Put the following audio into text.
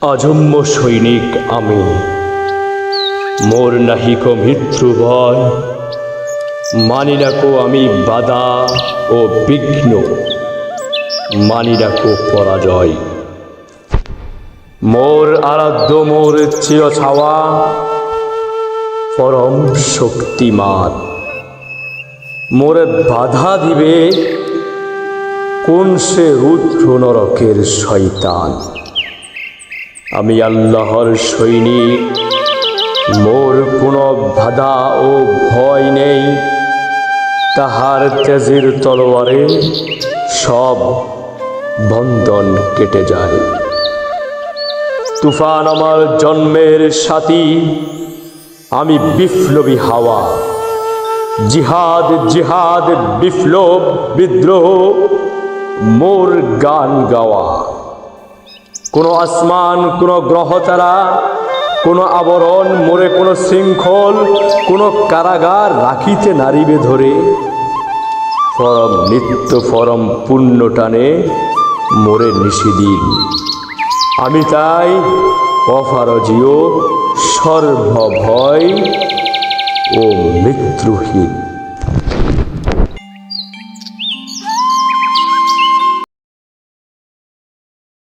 অজম্য সৈনিক আমি। মোর নাহিক মৃত্যু ভয়। মানি রাখো আমি বাধা ও বিঘ্ন। মানি রাখো পরাজয়। মোর আরাধ্য মোর চির ছাওয়া পরম শক্তিমান। মোরে বাধা দিবে কোন সে রুদ্র নরকের শয়তান। আমি আল্লাহর সৈনিক, মোর কোনো বাধা ও ভয় নেই। তাহার তেজের তলোয়ারে সব বন্ধন কেটে যায়। তুফান আমার জন্মের সাথী, আমি বিপ্লবী হাওয়া। জিহাদ জিহাদ, বিপ্লব, বিদ্রোহ, মোর গান গাওয়া। কোনো আসমান, কোনো গ্রহতারা কোনো আবরণ, মোরে কোনো শৃঙ্খল, কোনো কারাগার রাখিতে নারিবে ধরে। ফরম নিত্য ফরম পুণ্য টানে মোরে নিষিদিন আমি তাই অফারজীয় সর্বভয় ও মৃত্যুহীন